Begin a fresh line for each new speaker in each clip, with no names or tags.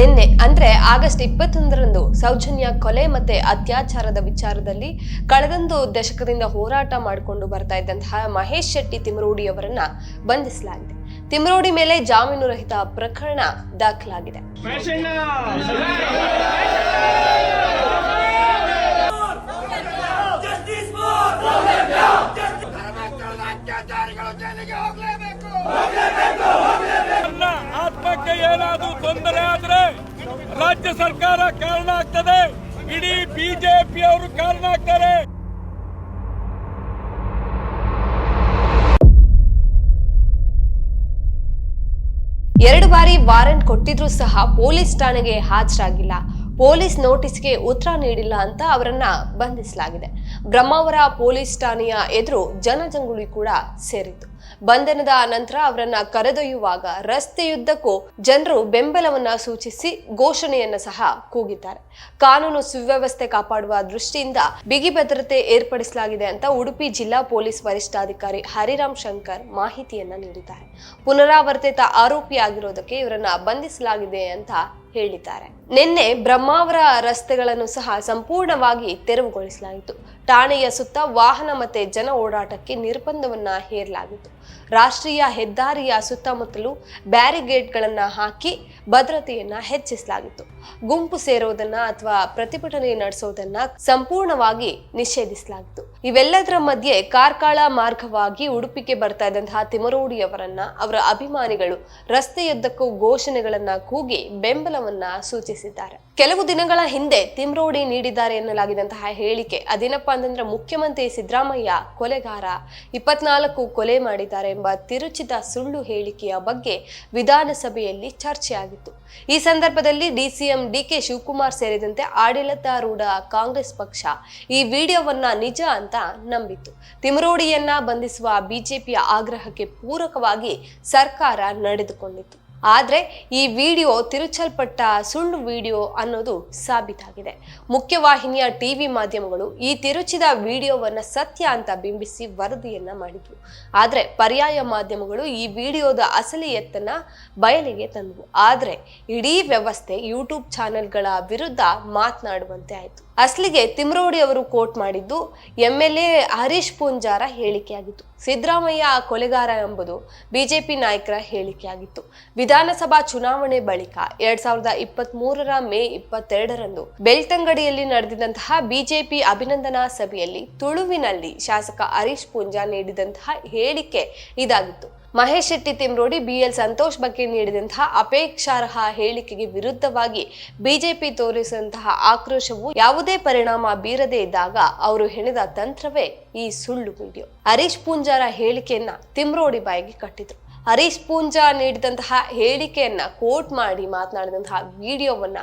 ನಿನ್ನೆ, ಅಂದ್ರೆ ಆಗಸ್ಟ್ ಇಪ್ಪತ್ತೊಂದರಂದು ಸೌಜನ್ಯ ಕೊಲೆ ಮತ್ತೆ ಅತ್ಯಾಚಾರದ ವಿಚಾರದಲ್ಲಿ ಕಳೆದೊಂದು ದಶಕದಿಂದ ಹೋರಾಟ ಮಾಡಿಕೊಂಡು ಬರ್ತಾ ಇದ್ದಂತಹ ಮಹೇಶ್ ಶೆಟ್ಟಿ ತಿಮರೋಡಿ ಅವರನ್ನ ಬಂಧಿಸಲಾಗಿದೆ. ತಿಮರೋಡಿ ಮೇಲೆ ಜಾಮೀನು ರಹಿತ ಪ್ರಕರಣ ದಾಖಲಾಗಿದೆ.
ಏನಾದರೂ ತೊಂದರೆ ಆದ್ರೆ ರಾಜ್ಯ ಸರ್ಕಾರ ಕಾರಣ ಆಗ್ತದೆ. ಇಡೀ ಬಿಜೆಪಿ ಅವರು ಕಾರಣ ಆಗ್ತಾರೆ.
ಎರಡು ಬಾರಿ ವಾರೆಂಟ್ ಕೊಟ್ಟಿದ್ರು ಸಹ ಪೊಲೀಸ್ ಠಾಣೆಗೆ ಹಾಜರಾಗಿಲ್ಲ. ಪೊಲೀಸ್ ನೋಟಿಸ್ಗೆ ಉತ್ತರ ನೀಡಿಲ್ಲ ಅಂತ ಅವರನ್ನ ಬಂಧಿಸಲಾಗಿದೆ. ಬ್ರಹ್ಮಾವರ ಪೊಲೀಸ್ ಠಾಣೆಯ ಎದುರು ಜನಜಂಗುಳಿ ಕೂಡ ಸೇರಿತ್ತು. ಬಂಧನದ ನಂತರ ಅವರನ್ನ ಕರೆದೊಯ್ಯುವಾಗ ರಸ್ತೆಯುದ್ದಕ್ಕೂ ಜನರು ಬೆಂಬಲವನ್ನ ಸೂಚಿಸಿ ಘೋಷಣೆಯನ್ನ ಸಹ ಕೂಗಿದ್ದಾರೆ. ಕಾನೂನು ಸುವ್ಯವಸ್ಥೆ ಕಾಪಾಡುವ ದೃಷ್ಟಿಯಿಂದ ಬಿಗಿ ಭದ್ರತೆ ಏರ್ಪಡಿಸಲಾಗಿದೆ ಅಂತ ಉಡುಪಿ ಜಿಲ್ಲಾ ಪೊಲೀಸ್ ವರಿಷ್ಠಾಧಿಕಾರಿ ಹರಿರಾಮ್ ಶಂಕರ್ ಮಾಹಿತಿಯನ್ನ ನೀಡಿದ್ದಾರೆ. ಪುನರಾವರ್ತಿತ ಆರೋಪಿಯಾಗಿರೋದಕ್ಕೆ ಇವರನ್ನ ಬಂಧಿಸಲಾಗಿದೆ ಅಂತ ಹೇಳಿದ್ದಾರೆ. ನಿನ್ನೆ ಬ್ರಹ್ಮಾವರ ರಸ್ತೆಗಳನ್ನು ಸಹ ಸಂಪೂರ್ಣವಾಗಿ ತೆರವುಗೊಳಿಸಲಾಯಿತು. ಠಾಣೆಯ ಸುತ್ತ ವಾಹನ ಮತ್ತೆ ಜನ ಓಡಾಟಕ್ಕೆ ನಿರ್ಬಂಧವನ್ನ ಹೇರಲಾಗಿತ್ತು. ರಾಷ್ಟ್ರೀಯ ಹೆದ್ದಾರಿಯ ಸುತ್ತಮುತ್ತಲು ಬ್ಯಾರಿಗೇಡ್ಗಳನ್ನ ಹಾಕಿ ಭದ್ರತೆಯನ್ನ ಹೆಚ್ಚಿಸಲಾಗಿತ್ತು. ಗುಂಪು ಸೇರೋದನ್ನ ಅಥವಾ ಪ್ರತಿಭಟನೆ ನಡೆಸೋದನ್ನ ಸಂಪೂರ್ಣವಾಗಿ ನಿಷೇಧಿಸಲಾಗಿತ್ತು. ಇವೆಲ್ಲದರ ಮಧ್ಯೆ ಕಾರ್ಕಳ ಮಾರ್ಗವಾಗಿ ಉಡುಪಿಗೆ ಬರ್ತಾ ಇದ್ದಂತಹ ತಿಮರೋಡಿಯವರನ್ನ ಅವರ ಅಭಿಮಾನಿಗಳು ರಸ್ತೆಯುದ್ದಕ್ಕೂ ಘೋಷಣೆಗಳನ್ನ ಕೂಗಿ ಬೆಂಬಲವನ್ನ ಸೂಚಿಸಿದ್ದಾರೆ. ಕೆಲವು ದಿನಗಳ ಹಿಂದೆ ತಿಮ್ರೋಡಿ ನೀಡಿದ್ದಾರೆ ಎನ್ನಲಾಗಿದಂತಹ ಹೇಳಿಕೆ ಅದೇನಪ್ಪ ಅಂತಂದ್ರೆ ಮುಖ್ಯಮಂತ್ರಿ ಸಿದ್ದರಾಮಯ್ಯ ಕೊಲೆಗಾರ ಇಪ್ಪತ್ನಾಲ್ಕು ಕೊಲೆ ಮಾಡಿದ್ದಾರೆ ಎಂಬ ತಿರುಚಿದ ಸುಳ್ಳು ಹೇಳಿಕೆಯ ಬಗ್ಗೆ ವಿಧಾನಸಭೆಯಲ್ಲಿ ಚರ್ಚೆಯಾಗಿತ್ತು. ಈ ಸಂದರ್ಭದಲ್ಲಿ ಡಿಸಿಎಂ ಡಿಕೆ ಶಿವಕುಮಾರ್ ಸೇರಿದಂತೆ ಆಡಳಿತಾರೂಢ ಕಾಂಗ್ರೆಸ್ ಪಕ್ಷ ಈ ವಿಡಿಯೋವನ್ನ ನಿಜ ಅಂತ ನಂಬಿತ್ತು. ತಿಮರೋಡಿಯನ್ನ ಬಂಧಿಸುವ ಬಿಜೆಪಿಯ ಆಗ್ರಹಕ್ಕೆ ಪೂರಕವಾಗಿ ಸರ್ಕಾರ ನಡೆದುಕೊಂಡಿತ್ತು. ಆದ್ರೆ ಈ ವಿಡಿಯೋ ತಿರುಚಲ್ಪಟ್ಟ ಸುಳ್ಳು ವಿಡಿಯೋ ಅನ್ನೋದು ಸಾಬೀತಾಗಿದೆ. ಮುಖ್ಯವಾಹಿನಿಯ ಟಿವಿ ಮಾಧ್ಯಮಗಳು ಈ ತಿರುಚಿದ ವಿಡಿಯೋವನ್ನು ಸತ್ಯ ಅಂತ ಬಿಂಬಿಸಿ ವರದಿಯನ್ನ ಮಾಡಿದ್ವು. ಆದರೆ ಪರ್ಯಾಯ ಮಾಧ್ಯಮಗಳು ಈ ವಿಡಿಯೋದ ಅಸಲಿಯತ್ತನ್ನ ಬಯಲಿಗೆ ತಂದವು. ಆದರೆ ಇಡೀ ವ್ಯವಸ್ಥೆ ಯೂಟ್ಯೂಬ್ ಚಾನೆಲ್ಗಳ ವಿರುದ್ಧ ಮಾತನಾಡುವಂತೆ ಆಯಿತು. ಅಸಲಿಗೆ ತಿಮ್ರೋಡಿ ಅವರು ಕೋಟ್ ಮಾಡಿದ್ದು ಎಂ ಎಲ್ ಎ ಹರೀಶ್ ಪೂಂಜಾರ ಹೇಳಿಕೆಯಾಗಿತ್ತು. ಸಿದ್ದರಾಮಯ್ಯ ಕೊಲೆಗಾರ ಎಂಬುದು ಬಿಜೆಪಿ ನಾಯಕರ ಹೇಳಿಕೆಯಾಗಿತ್ತು. ವಿಧಾನಸಭಾ ಚುನಾವಣೆ ಬಳಿಕ ಎರಡ್ ಸಾವಿರದ ಇಪ್ಪತ್ತ್ ಮೂರರ ಮೇ ಇಪ್ಪತ್ತೆರಡರಂದು ಬೆಳ್ತಂಗಡಿಯಲ್ಲಿ ನಡೆದಿದ್ದಂತಹ ಬಿಜೆಪಿ ಅಭಿನಂದನಾ ಸಭೆಯಲ್ಲಿ ತುಳುವಿನಲ್ಲಿ ಶಾಸಕ ಹರೀಶ್ ಪೂಂಜಾ ನೀಡಿದಂತಹ ಹೇಳಿಕೆ ಇದಾಗಿತ್ತು. ಮಹೇಶ್ ಶೆಟ್ಟಿ ತಿಮ್ರೋಡಿ ಬಿಎಲ್ ಸಂತೋಷ್ ಬಗ್ಗೆ ನೀಡಿದಂತಹ ಅಪೇಕ್ಷಾರ್ಹ ಹೇಳಿಕೆಗೆ ವಿರುದ್ಧವಾಗಿ ಬಿಜೆಪಿ ತೋರಿಸಿದಂತಹ ಆಕ್ರೋಶವು ಯಾವುದೇ ಪರಿಣಾಮ ಬೀರದೇ ಇದ್ದಾಗ ಅವರು ಹೆಣೆದ ತಂತ್ರವೇ ಈ ಸುಳ್ಳು ವಿಡಿಯೋ. ಹರೀಶ್ ಪೂಂಜಾರ ಹೇಳಿಕೆಯನ್ನ ತಿಮ್ರೋಡಿ ಬಾಯಿಗೆ ಕಟ್ಟಿದ್ರು. ಹರೀಶ್ ಪೂಂಜಾ ನೀಡಿದಂತಹ ಹೇಳಿಕೆಯನ್ನ ಕೋಟ್ ಮಾಡಿ ಮಾತನಾಡಿದಂತಹ ವಿಡಿಯೋವನ್ನ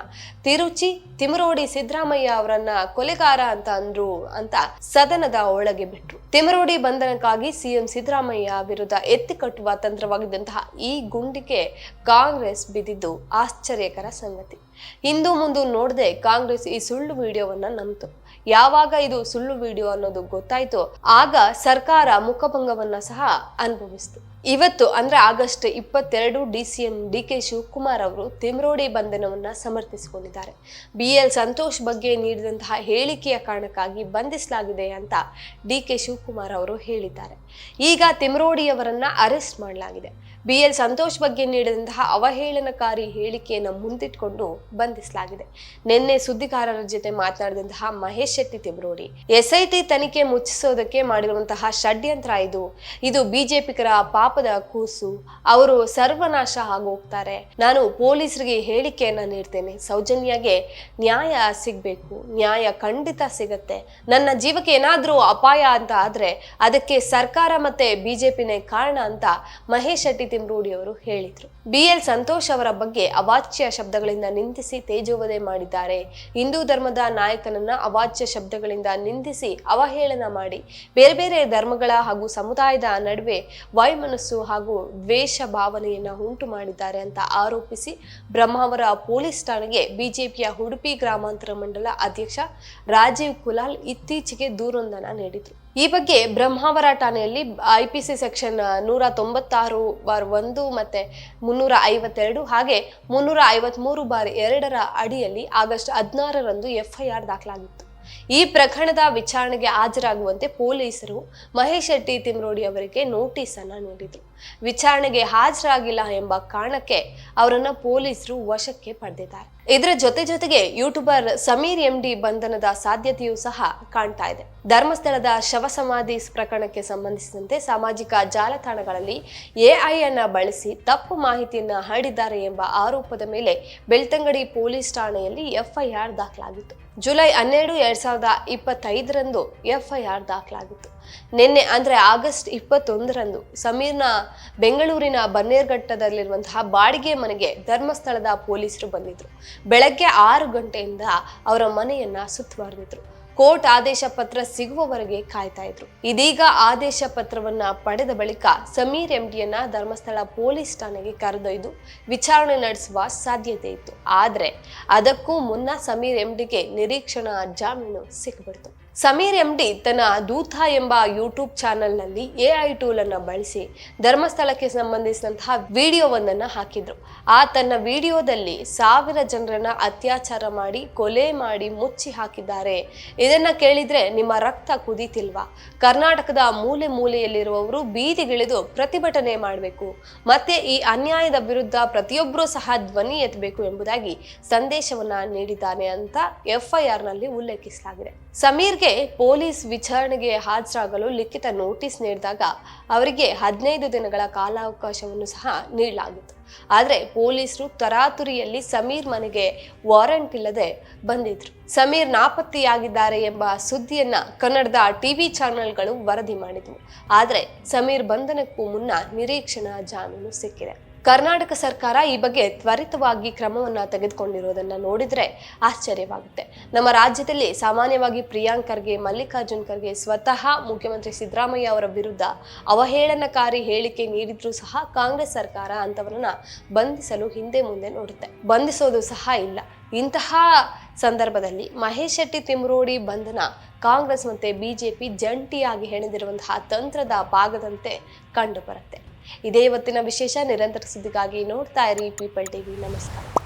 ತಿರುಚಿ ತಿಮರೋಡಿ ಸಿದ್ದರಾಮಯ್ಯ ಅವರನ್ನ ಕೊಲೆಗಾರ ಅಂತ ಅಂದ್ರು ಅಂತ ಸದನದ ಒಳಗೆ ಬಿಟ್ರು. ತಿಮರೋಡಿ ಬಂಧನಕ್ಕಾಗಿ ಸಿಎಂ ಸಿದ್ದರಾಮಯ್ಯ ವಿರುದ್ಧ ಎತ್ತಿಕಟ್ಟುವ ತಂತ್ರವಾಗಿದ್ದಂತಹ ಈ ಗುಂಡಿಗೆ ಕಾಂಗ್ರೆಸ್ ಬಿದ್ದಿದ್ದು ಆಶ್ಚರ್ಯಕರ ಸಂಗತಿ. ಹಿಂದು ಮುಂದು ನೋಡದೆ ಕಾಂಗ್ರೆಸ್ ಈ ಸುಳ್ಳು ವಿಡಿಯೋವನ್ನ ನಂಬಿತು. ಯಾವಾಗ ಇದು ಸುಳ್ಳು ವಿಡಿಯೋ ಅನ್ನೋದು ಗೊತ್ತಾಯ್ತು ಆಗ ಸರ್ಕಾರ ಮುಖಭಂಗವನ್ನ ಸಹ ಅನುಭವಿಸ್ತು. ಇವತ್ತು ಅಂದ್ರೆ ಆಗಸ್ಟ್ ಇಪ್ಪತ್ತೆರಡು D C M D K Shivakumar ಅವರು ತಿಮ್ರೋಡಿ ಬಂಧನವನ್ನ ಸಮರ್ಥಿಸಿಕೊಂಡಿದ್ದಾರೆ. ಬಿ ಎಲ್ ಸಂತೋಷ್ ಬಗ್ಗೆ ನೀಡಿದಂತಹ ಹೇಳಿಕೆಯ ಕಾರಣಕ್ಕಾಗಿ ಬಂಧಿಸಲಾಗಿದೆ ಅಂತ ಡಿ ಕೆ ಶಿವಕುಮಾರ್ ಅವರು ಹೇಳಿದ್ದಾರೆ. ಈಗ ತಿಮ್ರೋಡಿಯವರನ್ನ ಅರೆಸ್ಟ್ ಮಾಡಲಾಗಿದೆ. ಬಿ ಎಲ್ ಸಂತೋಷ್ ಬಗ್ಗೆ ನೀಡಿದಂತಹ ಅವಹೇಳನಕಾರಿ ಹೇಳಿಕೆಯನ್ನು ಮುಂದಿಟ್ಕೊಂಡು ಬಂಧಿಸಲಾಗಿದೆ. ನಿನ್ನೆ ಸುದ್ದಿಗಾರರ ಜೊತೆ ಮಾತನಾಡಿದಂತಹ ಮಹೇಶ್ ಶೆಟ್ಟಿ ತಿಬ್ರೋಡಿ, ಎಸ್ಐಟಿ ತನಿಖೆ ಮುಚ್ಚಿಸೋದಕ್ಕೆ ಮಾಡಿರುವಂತಹ ಷಡ್ಯಂತ್ರ ಇದು. ಇದು ಬಿಜೆಪಿಗರ ಪಾಪದ ಕೂಸು. ಅವರು ಸರ್ವನಾಶ ಆಗೋಗ್ತಾರೆ. ನಾನು ಪೊಲೀಸರಿಗೆ ಹೇಳಿಕೆಯನ್ನ ನೀಡ್ತೇನೆ. ಸೌಜನ್ಯಗೆ ನ್ಯಾಯ ಸಿಗ್ಬೇಕು. ನ್ಯಾಯ ಖಂಡಿತ ಸಿಗತ್ತೆ. ನನ್ನ ಜೀವಕ್ಕೆ ಏನಾದ್ರೂ ಅಪಾಯ ಅಂತ ಆದ್ರೆ ಅದಕ್ಕೆ ಸರ್ಕಾರ ಮತ್ತೆ ಬಿಜೆಪಿನೇ ಕಾರಣ ಅಂತ ಮಹೇಶ್ ಶೆಟ್ಟಿ ತಿಮ್ರೋಡಿ ಅವರು ಹೇಳಿದ್ರು. ಬಿ ಎಲ್ ಸಂತೋಷ್ ಅವರ ಬಗ್ಗೆ ಅವಾಚ್ಯ ಶಬ್ದಗಳಿಂದ ನಿಂದಿಸಿ ತೇಜೋವಧೆ ಮಾಡಿದ್ದಾರೆ. ಹಿಂದೂ ಧರ್ಮದ ನಾಯಕನನ್ನ ಅವಾಚ್ಯ ಶಬ್ದಗಳಿಂದ ನಿಂದಿಸಿ ಅವಹೇಳನ ಮಾಡಿ. ಬೇರೆ ಬೇರೆ ಧರ್ಮಗಳ ಹಾಗೂ ಸಮುದಾಯದ ನಡುವೆ ವಾಯುಮನಸ್ಸು ಹಾಗೂ ದ್ವೇಷ ಭಾವನೆಯನ್ನ ಉಂಟು ಮಾಡಿದ್ದಾರೆ ಅಂತ ಆರೋಪಿಸಿ ಬ್ರಹ್ಮಾವರ ಪೊಲೀಸ್ ಠಾಣೆಗೆ ಬಿಜೆಪಿಯ ಉಡುಪಿ ಗ್ರಾಮಾಂತರ ಮಂಡಲ ಅಧ್ಯಕ್ಷ ರಾಜೀವ್ ಕುಲಾಲ್ ಇತ್ತೀಚೆಗೆ ದೂರೊಂದನ್ನ ನೀಡಿದ್ರು. ಈ ಬಗ್ಗೆ ಬ್ರಹ್ಮಾವರ ಠಾಣೆಯಲ್ಲಿ ಐ ಪಿ ಸಿ ಸೆಕ್ಷನ್ ನೂರ ತೊಂಬತ್ತಾರು ಬಾರ್ ಒಂದು ಮತ್ತೆ ಮುನ್ನೂರ ಐವತ್ತೆರಡು ಹಾಗೆ ಮುನ್ನೂರ ಐವತ್ಮೂರು ಬಾರ್ ಎರಡರ ಅಡಿಯಲ್ಲಿ ಆಗಸ್ಟ್ ಹದಿನಾರರಂದು ಎಫ್ಐಆರ್ ದಾಖಲಾಗಿತ್ತು. ಈ ಪ್ರಕರಣದ ವಿಚಾರಣೆಗೆ ಹಾಜರಾಗುವಂತೆ ಪೊಲೀಸರು ಮಹೇಶ್ ಶೆಟ್ಟಿ ತಿಮ್ರೋಡಿ ಅವರಿಗೆ ನೋಟಿಸ್ ಅನ್ನ ನೀಡಿದ್ರು. ವಿಚಾರಣೆಗೆ ಹಾಜರಾಗಿಲ್ಲ ಎಂಬ ಕಾರಣಕ್ಕೆ ಅವರನ್ನ ಪೊಲೀಸರು ವಶಕ್ಕೆ ಪಡೆದಿದ್ದಾರೆ. ಇದರ ಜೊತೆ ಜೊತೆಗೆ ಯೂಟ್ಯೂಬರ್ ಸಮೀರ್ ಎಂಡಿ ಬಂಧನದ ಸಾಧ್ಯತೆಯೂ ಸಹ ಕಾಣ್ತಾ ಇದೆ. ಧರ್ಮಸ್ಥಳದ ಶವ ಸಮಾಧಿ ಪ್ರಕರಣಕ್ಕೆ ಸಂಬಂಧಿಸಿದಂತೆ ಸಾಮಾಜಿಕ ಜಾಲತಾಣಗಳಲ್ಲಿ ಎಐ ಅನ್ನ ಬಳಸಿ ತಪ್ಪು ಮಾಹಿತಿಯನ್ನ ಹರಡಿದ್ದಾರೆ ಎಂಬ ಆರೋಪದ ಮೇಲೆ ಬೆಳ್ತಂಗಡಿ ಪೊಲೀಸ್ ಠಾಣೆಯಲ್ಲಿ ಎಫ್ಐಆರ್ ದಾಖಲಾಗಿತ್ತು. ಜುಲೈ ಹನ್ನೆರಡು, ಎರಡ್ ಸಾವಿರದ ಇಪ್ಪತ್ತೈದರಂದು ಎಫ್ಐಆರ್ ದಾಖಲಾಗಿತ್ತು. ನಿನ್ನೆ ಅಂದ್ರೆ ಆಗಸ್ಟ್ ಇಪ್ಪತ್ತೊಂದರಂದು ಸಮೀರ್ನ ಬೆಂಗಳೂರಿನ ಬನ್ನೇರ್ಘಟ್ಟದಲ್ಲಿರುವಂತಹ ಬಾಡಿಗೆ ಮನೆಗೆ ಧರ್ಮಸ್ಥಳದ ಪೊಲೀಸರು ಬಂದಿದ್ರು. ಬೆಳಗ್ಗೆ ಆರು ಗಂಟೆಯಿಂದ ಅವರ ಮನೆಯನ್ನ ಸುತ್ತುವರೆದಿದ್ರು. ಕೋರ್ಟ್ ಆದೇಶ ಪತ್ರ ಸಿಗುವವರೆಗೆ ಕಾಯ್ತಾ ಇದ್ರು. ಇದೀಗ ಆದೇಶ ಪತ್ರವನ್ನ ಪಡೆದ ಬಳಿಕ ಸಮೀರ್ ಎಂಡಿಯನ್ನ ಧರ್ಮಸ್ಥಳ ಪೊಲೀಸ್ ಠಾಣೆಗೆ ಕರೆದೊಯ್ದು ವಿಚಾರಣೆ ನಡೆಸುವ ಸಾಧ್ಯತೆ ಇತ್ತು. ಆದ್ರೆ ಅದಕ್ಕೂ ಮುನ್ನ ಸಮೀರ್ ಎಂಡಿಗೆ ನಿರೀಕ್ಷಣಾ ಜಾಮೀನು ಸಿಕ್ಬಿಡ್ತು. ಸಮೀರ್ ಎಂಡಿ ತನ್ನ ದೂತ ಎಂಬ ಯೂಟ್ಯೂಬ್ ಚಾನೆಲ್ನಲ್ಲಿ ಎಐ ಟೂಲ್ ಟೂಲನ್ನು ಬಳಸಿ ಧರ್ಮಸ್ಥಳಕ್ಕೆ ಸಂಬಂಧಿಸಿದಂತಹ ವಿಡಿಯೋವೊಂದನ್ನು ಹಾಕಿದ್ರು. ಆ ತನ್ನ ವಿಡಿಯೋದಲ್ಲಿ ಸಾವಿರ ಜನರನ್ನ ಅತ್ಯಾಚಾರ ಮಾಡಿ, ಕೊಲೆ ಮಾಡಿ ಮುಚ್ಚಿ ಹಾಕಿದ್ದಾರೆ. ಇದನ್ನ ಕೇಳಿದ್ರೆ ನಿಮ್ಮ ರಕ್ತ ಕುದೀತಿಲ್ವಾ? ಕರ್ನಾಟಕದ ಮೂಲೆ ಮೂಲೆಯಲ್ಲಿರುವವರು ಬೀದಿಗಿಳಿದು ಪ್ರತಿಭಟನೆ ಮಾಡಬೇಕು. ಮತ್ತೆ ಈ ಅನ್ಯಾಯದ ವಿರುದ್ಧ ಪ್ರತಿಯೊಬ್ಬರೂ ಸಹ ಧ್ವನಿ ಎತ್ತಬೇಕು ಎಂಬುದಾಗಿ ಸಂದೇಶವನ್ನ ನೀಡಿದ್ದಾನೆ ಅಂತ ಎಫ್ಐಆರ್ನಲ್ಲಿ ಉಲ್ಲೇಖಿಸಲಾಗಿದೆ. ಸಮೀರ್ಗೆ ಪೊಲೀಸ್ ವಿಚಾರಣೆಗೆ ಹಾಜರಾಗಲು ಲಿಖಿತ ನೋಟಿಸ್ ನೀಡಿದಾಗ ಅವರಿಗೆ ಹದಿನೈದು ದಿನಗಳ ಕಾಲಾವಕಾಶವನ್ನು ಸಹ ನೀಡಲಾಗಿತ್ತು. ಆದರೆ ಪೊಲೀಸರು ತರಾತುರಿಯಲ್ಲಿ ಸಮೀರ್ ಮನೆಗೆ ವಾರೆಂಟ್ ಇಲ್ಲದೆ ಬಂದಿದ್ರು. ಸಮೀರ್ ನಾಪತ್ತೆಯಾಗಿದ್ದಾರೆ ಎಂಬ ಸುದ್ದಿಯನ್ನ ಕನ್ನಡದ ಟಿವಿ ಚಾನೆಲ್ಗಳು ವರದಿ ಮಾಡಿದ್ವು. ಆದರೆ ಸಮೀರ್ ಬಂಧನಕ್ಕೂ ಮುನ್ನ ನಿರೀಕ್ಷಣಾ ಜಾಮೀನು ಸಿಕ್ಕಿದೆ. ಕರ್ನಾಟಕ ಸರ್ಕಾರ ಈ ಬಗ್ಗೆ ತ್ವರಿತವಾಗಿ ಕ್ರಮವನ್ನು ತೆಗೆದುಕೊಂಡಿರೋದನ್ನ ನೋಡಿದರೆ ಆಶ್ಚರ್ಯವಾಗುತ್ತೆ. ನಮ್ಮ ರಾಜ್ಯದಲ್ಲಿ ಸಾಮಾನ್ಯವಾಗಿ ಪ್ರಿಯಾಂಕ್ ಖರ್ಗೆ ಮಲ್ಲಿಕಾರ್ಜುನ್ ಖರ್ಗೆ ಸ್ವತಃ ಮುಖ್ಯಮಂತ್ರಿ ಸಿದ್ದರಾಮಯ್ಯ ಅವರ ವಿರುದ್ಧ ಅವಹೇಳನಕಾರಿ ಹೇಳಿಕೆ ನೀಡಿದ್ರೂ ಸಹ ಕಾಂಗ್ರೆಸ್ ಸರ್ಕಾರ ಅಂಥವರನ್ನ ಬಂಧಿಸಲು ಹಿಂದೆ ಮುಂದೆ ನೋಡುತ್ತೆ. ಬಂಧಿಸೋದು ಸಹ ಇಲ್ಲ. ಇಂತಹ ಸಂದರ್ಭದಲ್ಲಿ ಮಹೇಶ್ ಶೆಟ್ಟಿ ತಿಮ್ರೋಡಿ ಬಂಧನ ಕಾಂಗ್ರೆಸ್ ಮತ್ತು ಬಿಜೆಪಿ ಜಂಟಿಯಾಗಿ ಹೆಣೆದಿರುವಂತಹ ತಂತ್ರದ ಭಾಗದಂತೆ ಕಂಡು ಬರುತ್ತೆ ಇದೇ ಇವತ್ತಿನ ವಿಶೇಷ ನಿರಂತರ ಸುದ್ದಿಗಾಗಿ ನೋಡ್ತಾ ಇರಿ ಪೀಪಲ್ ಟಿವಿ ನಮಸ್ಕಾರ.